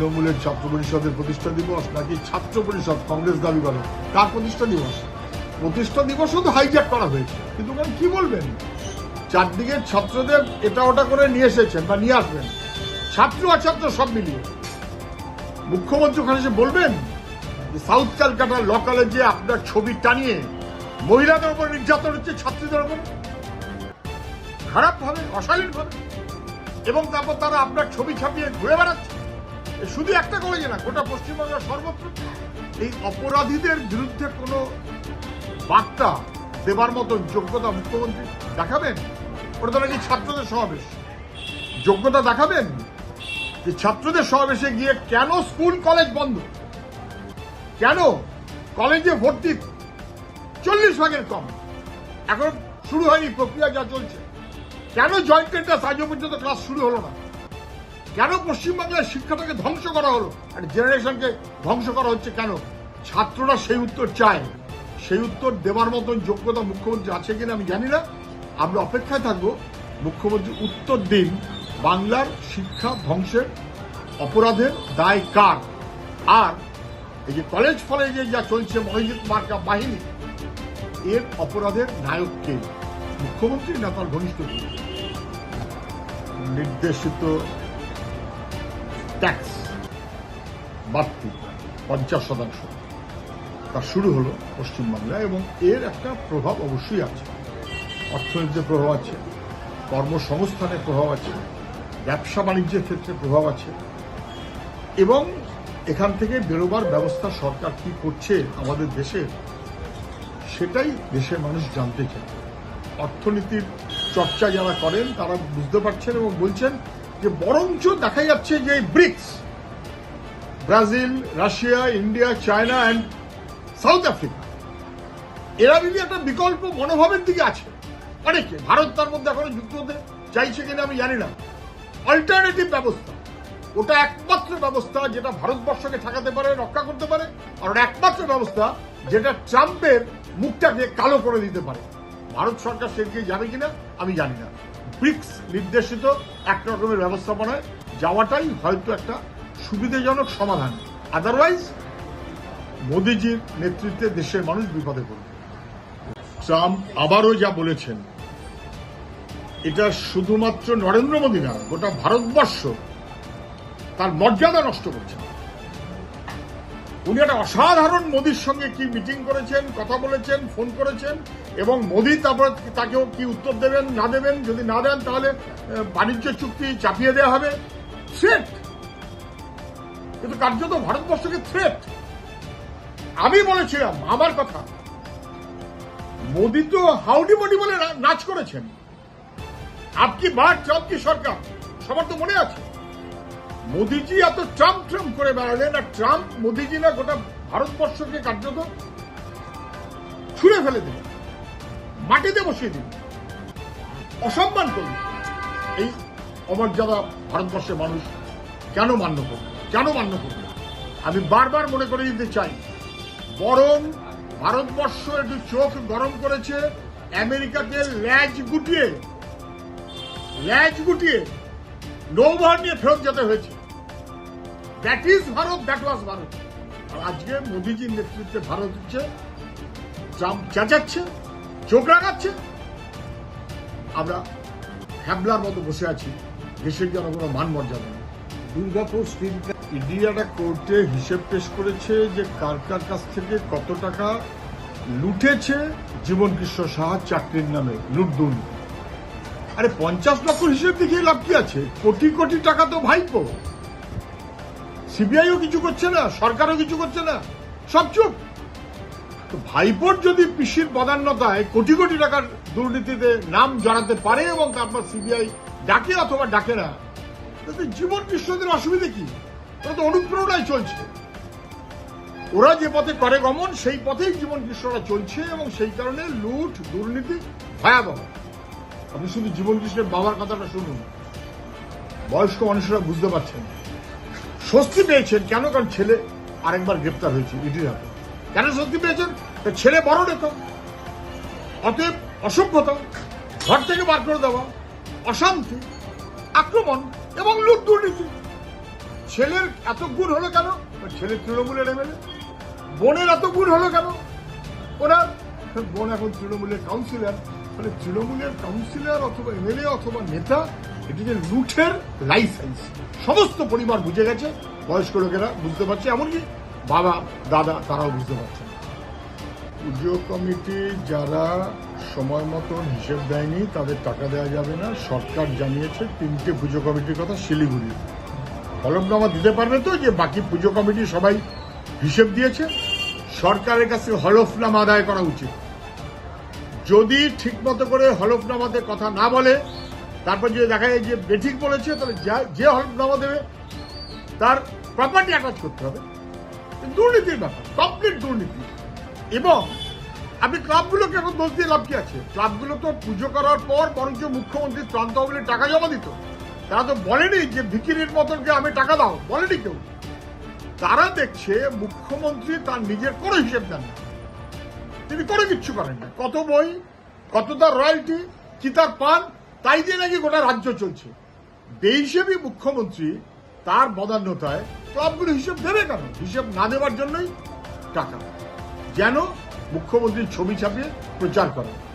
তৃণমূলের ছাত্র পরিষদের প্রতিষ্ঠা দিবস নাকি ছাত্র পরিষদ কংগ্রেস দাবি করে? কার প্রতিষ্ঠা দিবস? প্রতিষ্ঠা দিবসও তো হাইজ্যাক করা হয়েছে। কিন্তু ওখানে কি বলবেন? চারদিকের ছাত্রদের এটা ওটা করে নিয়ে এসেছেন বা নিয়ে আসবেন। ছাত্র অছাত্র সব মিলিয়ে। মুখ্যমন্ত্রী ওখানে এসে বলবেন যে সাউথ ক্যালকাটার ল কলেজে আপনার ছবি টানিয়ে মহিলাদের উপর নির্যাতন হচ্ছে ছাত্রীদের উপর। অশালীন ভাবে এবং তারপর তারা আপনার ছবি ছাপিয়ে ঘুরে বেড়াচ্ছে। শুধু একটা কলেজে না, গোটা পশ্চিমবঙ্গের সর্বত্র। এই অপরাধীদের বিরুদ্ধে কোনো বার্তা দেবার মতো যোগ্যতা মুখ্যমন্ত্রী দেখাবেন? ওটা তো নাকি ছাত্রদের সমাবেশ। যোগ্যতা দেখাবেন? যে ছাত্রদের সমাবেশে গিয়ে কেন স্কুল, কলেজ বন্ধ? কেন কলেজে ভর্তি চল্লিশ ভাগের কম? এখন শুরু হয়নি, প্রক্রিয়া যা চলছে। কেন জয়েন্ট এন্ট্রান্স আজও পর্যন্ত ক্লাস শুরু হলো না? কেন পশ্চিমবাংলার শিক্ষাটাকে ধ্বংস করা হলো? আর জেনারেশনকে ধ্বংস করা হচ্ছে কেন? ছাত্ররা সেই উত্তর চায়। সেই উত্তর দেওয়ার মতন যোগ্যতা মুখ্যমন্ত্রী আছে কিনা আমি জানি না। আমরা অপেক্ষায় থাকব মুখ্যমন্ত্রী উত্তর দিন, বাংলার শিক্ষা ধ্বংসের অপরাধের দায় কার? আর এই যে কলেজ ফলেজে যা চলছে মহিজিৎ মার্কা বাহিনী, এর অপরাধের নায়ক কে? মুখ্যমন্ত্রী না তার ঘনিষ্ঠ নির্দেশিত ট্যাক্স বাড়তি পঞ্চাশ শতাংশ। তা শুরু হলো পশ্চিমবাংলায় এবং এর একটা প্রভাব অবশ্যই আছে। অর্থনীতিতে প্রভাব আছে, কর্মসংস্থানে প্রভাব আছে, ব্যবসা বাণিজ্যের ক্ষেত্রে প্রভাব আছে এবং এখান থেকে বেরোবার ব্যবস্থা সরকার কি করছে আমাদের দেশে, সেটাই দেশের মানুষ জানতে চায়। অর্থনীতির চর্চা যারা করেন তারা বুঝতে পারছেন এবং বলছেন যে বরঞ্চ দেখা যাচ্ছে যে BRICS, Brazil, Russia, India, China and South Africa, এরা যদি একটা বিকল্প মনোভাবের দিকে আছে, অনেকে, ভারত তার মধ্যে এখনও যুক্ত হতে চাইছে কিনা আমি জানি না। অল্টারনেটিভ ব্যবস্থা, ওটা একমাত্র ব্যবস্থা যেটা ভারতবর্ষকে ঠেকাতে পারে, রক্ষা করতে পারে, আর একমাত্র ব্যবস্থা যেটা ট্রাম্পের মুখটাকে কালো করে দিতে পারে। ভারত সরকার সেদিকে যাবে কিনা? আমি জানি না। ব্রিক্স নির্দেশিত এক রকমের ব্যবস্থাপনায় যাওয়াটাই হয়তো একটা সুবিধাজনক সমাধান। আদারওয়াইজ মোদিজির নেতৃত্বে দেশের মানুষ বিপদে পড়বে। ট্রাম্প আবারও যা বলেছেন, এটা শুধুমাত্র নরেন্দ্র মোদী না, গোটা ভারতবর্ষ তার মর্যাদা নষ্ট করছে। উনি একটা অসাধারণ মোদির সঙ্গে কি মিটিং করেছেন, কথা বলেছেন, ফোন করেছেন, এবং মোদি তারপর তাকেও কি উত্তর দেবেন, না দেবেন, যদি না দেন তাহলে বাণিজ্য চুক্তি চাপিয়ে দেওয়া হবে। থ্রেট কিন্তু কার্যত ভারতবর্ষকে থ্রেট আমি বলেছিলাম, আমার কথা, মোদি তো হাউডি মোডি বলে নাচ করেছেন। আপকি বার ট্রাম্প কি সরকার, সবার তো মনে আছে। মোদিজি এত ট্রাম্প ট্রাম্প করে বেড়ালেন, আর ট্রাম্প মোদিজি না গোটা ভারতবর্ষকে কার্যত ছুঁড়ে ফেলে দিলেন। মাটিতে বসিয়ে দিলেন। অসম্মান করলেন। এই অমর্যাদা ভারতবর্ষের মানুষ কেন মান্য করবে? কেন মান্য করবে? আমি বারবার মনে করে দিতে চাই, বরং ভারতবর্ষ একটু চোখ গরম করেছে, আমেরিকাকে ল্যাজ গুটিয়ে ল্যাজ গুটিয়ে নৌবহর নিয়ে ফেরত যেতে হয়েছে। That is Bharat that was Bharat আর আজকে মোদিজির নেতৃত্বে ভারত হচ্ছে ট্রাম্প চেঁচাচ্ছে চোখ রাখাচ্ছে আমরা হ্যাবলার মতো বসে আছি দেশের যেন কোনো মান মর্যাদা নেই। দুর্গাপুর স্টিল ইডি একটা কোর্টে হিসেব পেশ করেছে যে কার কার কাছ থেকে কত টাকা লুটেছে জীবন কৃষ্ণ সাহা চাকরির নামে লুট দুর্নীতি। আরে পঞ্চাশ লক্ষ হিসেব দেখিয়ে লাভ কি আছে? কোটি কোটি টাকা তো ভাইপো। সিবিআইও কিছু করছে না, সরকারও কিছু করছে না। সব চুপ। ভাইপোর যদি পিসির পদান্নতায় কোটি কোটি টাকার দুর্নীতিতে নাম জড়াতে পারে এবং তারপর সিবিআই ডাকে অথবা ডাকে না, তাতে জীবন কৃষ্ণদের অসুবিধে কি? ওরা তো অনুপ্রেরণায় চলছে। ওরা যে পথে করে গমন, সেই পথেই জীবন কৃষ্ণরা চলছে এবং সেই কারণে লুট, দুর্নীতি ভয়াবহ। আপনি শুধু জীবন কৃষ্ণের বাবার কথাটা শুনুন। বয়স্ক মানুষরা বুঝতে পারছেন স্বস্তি পেয়েছেন কেন? কারণ ছেলে আরেকবার গ্রেপ্তার হয়েছে ইডির হাতে। কেন স্বস্তি পেয়েছেন? ছেলে বড় নেতা অতএব অসভ্যতা, ঘর থেকে বার করে দেওয়া, অশান্তি, আক্রমণ এবং লুট দুর্নীতি। ছেলের এত গুণ হলো কেন? ওর ছেলের তৃণমূলের এমএলএ। বোনের এত গুণ হলো কেন? ওরা বোন এখন তৃণমূলের কাউন্সিলর মানে তৃণমূলের কাউন্সিলর অথবা এমএলএ অথবা নেতা এটি যে লুঠের লাইসেন্স। সমস্ত পরিবার বুঝে গেছে, বয়স্ক লোকেরা বুঝতে পারছে, এমনকি বাবা, দাদা, তারাও বুঝতে পারছে। পুজো কমিটি যারা সময় মতন হিসেব দেয়নি, তাদের টাকা দেওয়া যাবে না। সরকার জানিয়েছে, তিনটে পুজো কমিটির কথা শিলিগুড়ি হলফনামা দিতে পারবে তো যে বাকি পুজো কমিটি সবাই হিসেব দিয়েছে? সরকারের কাছে হলফনামা আদায় করা উচিত। যদি ঠিকমতো করে হলফনামাতে কথা না বলে তারপর যদি দেখা যায় যে বেঠিক বলেছে, তাহলে যা- যে হলফনামা দেবে, তার প্রপার্টি অ্যাটাচ করতে হবে। দুর্নীতির ব্যাপার কমপ্লিট দুর্নীতি। এবং আপনি ক্লাবগুলোকে এখন দোষ দিয়ে লাভ কি আছে? ক্লাবগুলো তো পুজো করার পর বরঞ্চ মুখ্যমন্ত্রী ত্রাণ তহবিলে টাকা জমা দিত। তারা তো বলেনি যে ভিকিরির মতনকে আমি টাকা দাও, বলেনি কেউ। তারা দেখছে মুখ্যমন্ত্রী তার নিজের কোনো হিসেব দেন না। তিনি কোনো কিচ্ছু করেন না। কত বই, কত তার রয়্যালটি কি তার পান তাই দিয়ে নাকি গোটা রাজ্য চলছে। বেহিসেবি মুখ্যমন্ত্রী তার বদান্যতায় ক্লাবগুলো হিসেব দেবে কেন? হিসেব না দেওয়ার জন্যই টাকা। যেন মুখ্যমন্ত্রীর ছবি ছাপিয়ে প্রচার করে